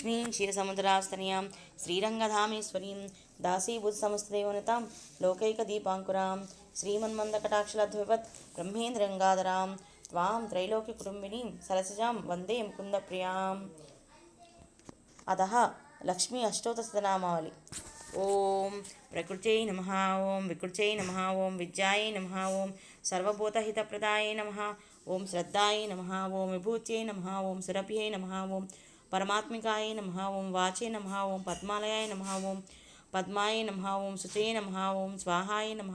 లక్ష్మీం క్షీరసముద్రాస్తనయాం శ్రీరంగధామేశ్వరీం దాసీభూత సమస్తదేవనతాం లోకైక దీపాంకురాం శ్రీమన్మందకటాక్షలద్వివత్ బ్రహ్మేంద్రంగాధరాం త్వాం త్రైలోక్యకుటుంబినీం సరసజాం వందే ముకుందప్రియాం. అతः లక్ష్మీ అష్టోత్తరనామావళి ఓం ప్రకృత్యై నమ ఓం వికృత్యై నమ ఓం విద్యాయై నమ ఓం సర్వభూతహితప్రదాయై నమ ఓం శ్రద్ధాయై నమ ఓం విభూత్యై నమ ఓం సురభ్యై నమ ఓం పరమాత్మికాయ నమ ఓం వాచే నమ ఓం పద్మాలయాయ నమ ఓం పద్మాయ నమ ఓం శుచే నమ ఓం స్వాహాయ నమ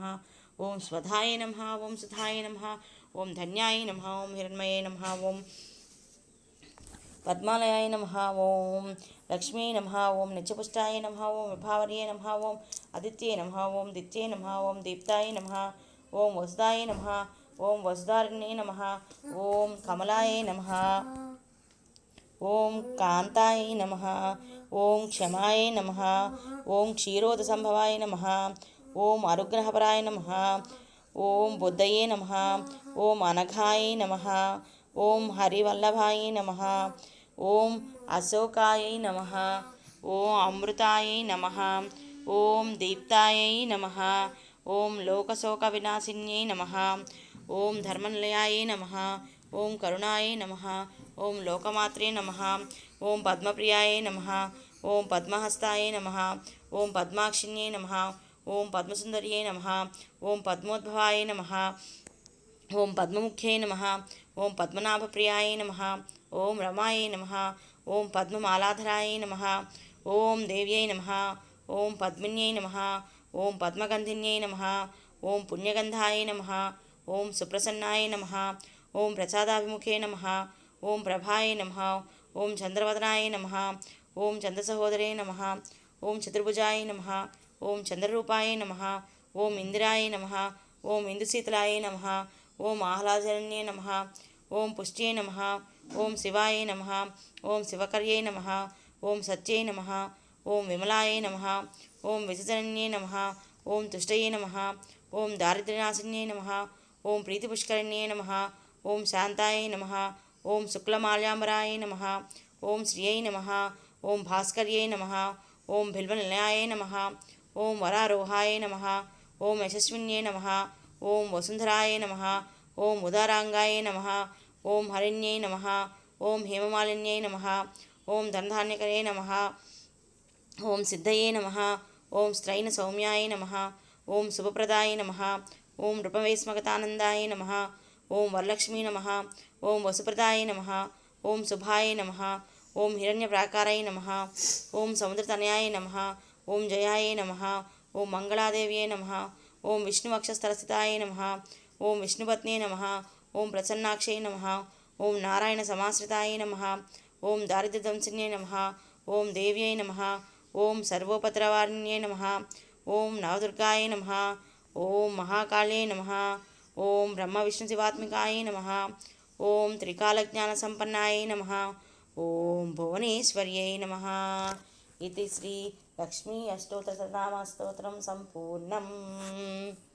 ఓం స్వధాయ నమ ఓం సుధాయ నమ ఓం ధన్యాయ నమ ఓం హిరణ్మయే నమ ఓం పద్మాలయాయ నమ ఓం లక్ష్మీ నమ ఓం నిత్యపుష్టాయ నమ ఓం విభావర్యే నమ ఓం ఆదిత్యే నమ ఓం దిత్యే నమ ఓం దీప్తాయ నమ ఓం వసుదాయ నమ ఓం వసుధారిణే నమ ఓం కమలాయ నమ ఓం కాంతాయ నమ ఓం క్షమాయ నమ ఓం క్షీరోద సంభవాయ నమ ఓం అరుగ్రహపరాయ నమ ఓం బుద్ధయే నమ ఓం అనఘాయ నమ ఓం హరివల్లభాయ నమ ఓం అశోకాయ నమ ఓం అమృతాయ నమ ఓం దీప్తాయ నమ ఓం లోకశోక వినాశిన్యై నమ ఓం ధర్మనిలయాయ నమ ఓం కరుణాయ నమ ఓం లోకమాత్రే నమ ఓం పద్మప్రియాయ నమ ఓం పద్మహస్తాయ నమ ఓం పద్మాక్షిణ్యై నమ ఓం పద్మసుందర్యై నమ ఓం పద్మోద్భవాయ నమ ఓం పద్మముఖ్యై నమ ఓం పద్మనాభప్రియాయ నమ ఓం రమాయ నమ ఓం పద్మమాలాధరాయ నమ ఓం దేవ్యై నమ ఓం పద్మిన్యై నమ ఓం పద్మగంధిన్యై నమ ఓం పుణ్యగంధాయ నమ ఓం సుప్రసన్నాయ నమ ఓం ప్రసాదాభిముఖే నమ ఓం ప్రభాయ నమ ఓం చంద్రవదనాయ నమ ఓం చంద్రసహోదరే నమ ఓం చతుర్భుజాయ నమ ఓం చంద్రరూపాయ నమ ఓం ఇందిరాయ నమ ఓం ఇందుశీతలాయ నమ ఓం ఆహ్లాదరణ్యే నమ ఓం పుష్ట్యే నమ ఓం శివాయ నమ ఓం శివకర్యై నమ ఓం సత్యై నమ ఓం విమలాయ నమ ఓం విజజనన్యే నమ ఓం తుష్టయే నమ ఓం దారిద్ర్యనాశిన్యే నమ ఓం ప్రీతిపుష్కరిణ్యే నమ ఓం శాంతాయ నమ ఓం శుక్లమాల్యాంబరాయ నమ ఓం శ్రీయై నమ ఓం భాస్కర్యై నమ ఓం బిల్వనిలయాయ నమ ఓం వరారోహాయ నమ ఓం యశస్విన్యే నమ ఓం వసుంధరాయ నమ ఓం ఉదారాంగాయ నమ ఓం హరిణ్యై నమ ఓం హేమమాలిన్యై నమ ఓం ధనధాన్యకరే నమ ఓం సిద్ధయే నమ ఓం స్త్రైన సౌమ్యాయ నమ ఓం శుభప్రదాయ నమ ఓం నృపవేస్మగతానందాయ నమ ఓం వరలక్ష్మీ నమ ఓం వసుప్రదాయ నమ ఓం శుభాయ నమ ఓం హిరణ్యప్రాకారాయ నమ ఓం సముద్రతనయాయ నమ ఓం జయాయ నమ ఓం మంగళాదేవ్యే నమ ఓం విష్ణువక్షస్థలస్థితాయ నమ ఓం విష్ణుపత్నే నమ ఓం ప్రసన్నాక్షై నమ ఓం నారాయణ సమాశ్రితాయ నమ ఓం దారిద్ర్యదంసిన్యై నమ ఓం దేవ్యై నమ ఓం సర్వోపద్రవారిణ్యై నమ ఓం నవదుర్గాయ నమ ఓం మహాకాళే నమ ఓం బ్రహ్మ విష్ణు ఓం నమ ఓం త్రికాలజ్ఞానసంపన్నాయ నమ. ఓం భువనేశ్వర్యై నమ. ఇది శ్రీ లక్ష్మీ అష్టోత్తరనామస్తోత్రం సంపూర్ణం.